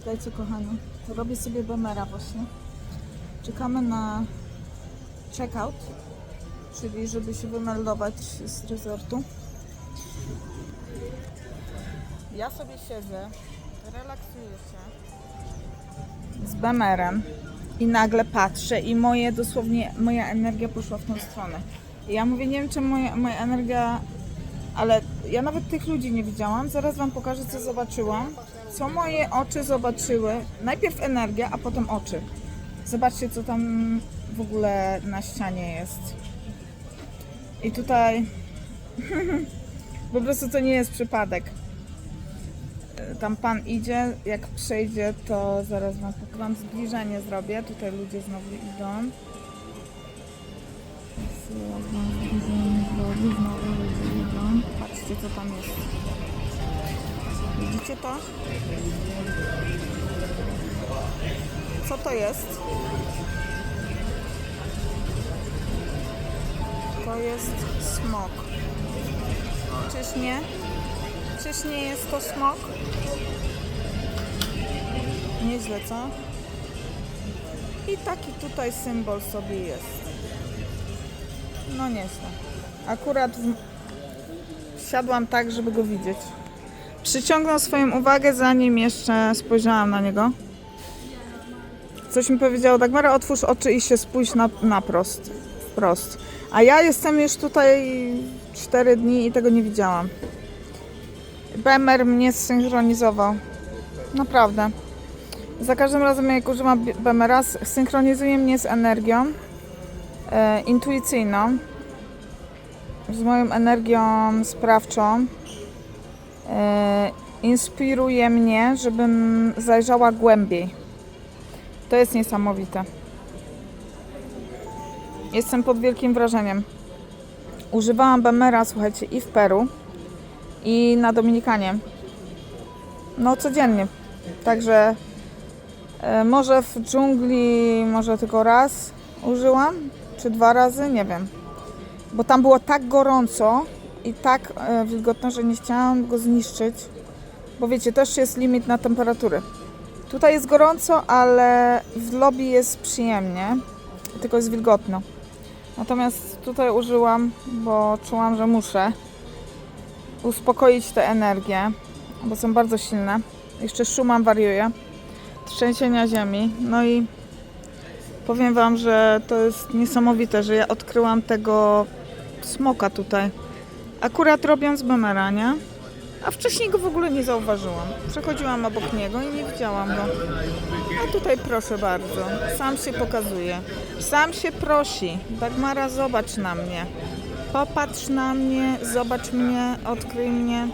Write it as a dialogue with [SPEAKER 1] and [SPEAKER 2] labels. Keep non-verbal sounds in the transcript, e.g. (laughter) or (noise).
[SPEAKER 1] Witajcie kochani. Robię sobie bemera właśnie. Czekamy na checkout, czyli żeby się wymeldować z resortu. Ja sobie siedzę, relaksuję się z bemerem i nagle patrzę i moje dosłownie, moja energia poszła w tą stronę. I ja mówię, nie wiem czemu moja, moja energia, ale ja nawet tych ludzi nie widziałam. Zaraz Wam pokażę, co zobaczyłam. Co moje oczy zobaczyły. Najpierw energia, a potem oczy. Zobaczcie, co tam w ogóle na ścianie jest. I tutaj (laughs) po prostu to nie jest przypadek. Tam pan idzie, jak przejdzie, to zaraz wam pokażę. Zbliżenie zrobię. Tutaj ludzie znowu idą. Zaraz wam zbliżenie zrobię. Znowu ludzie idą. Patrzcie, co tam jest. Widzicie to? Co to jest? To jest smok. Czyż nie? Czyż nie jest to smok? Nieźle, co? I taki tutaj symbol sobie jest. No nieźle. Akurat w... siadłam tak, żeby go widzieć. Przyciągnął swoją uwagę, zanim jeszcze spojrzałam na niego. Coś mi powiedziało, Dagmara, otwórz oczy i się spójrz na, na prost, wprost. A ja jestem już tutaj 4 dni i tego nie widziałam. Bemer mnie zsynchronizował. Naprawdę. Za każdym razem jak używam Be- Bemera, synchronizuje mnie z energią e, intuicyjną, z moją energią sprawczą. E, inspiruje mnie, żebym zajrzała głębiej. To jest niesamowite. Jestem pod wielkim wrażeniem. Używałam Bemera, słuchajcie, i w Peru, i na Dominikanie. No codziennie. Także e, może w dżungli może tylko raz użyłam, czy dwa razy, nie wiem. Bo tam było tak gorąco i tak e, wilgotno, że nie chciałam go zniszczyć. Bo wiecie, też jest limit na temperatury. Tutaj jest gorąco, ale w lobby jest przyjemnie, tylko jest wilgotno. Natomiast tutaj użyłam, bo czułam, że muszę uspokoić te energie, bo są bardzo silne. Jeszcze szumam wariuje. Trzęsienia ziemi. No i powiem Wam, że to jest niesamowite, że ja odkryłam tego smoka tutaj. Akurat robiąc bemera, nie? A wcześniej go w ogóle nie zauważyłam. Przechodziłam obok niego i nie widziałam go. A tutaj proszę bardzo, sam się pokazuje. Sam się prosi. Dagmara, zobacz na mnie. Popatrz na mnie, zobacz mnie, odkryj mnie.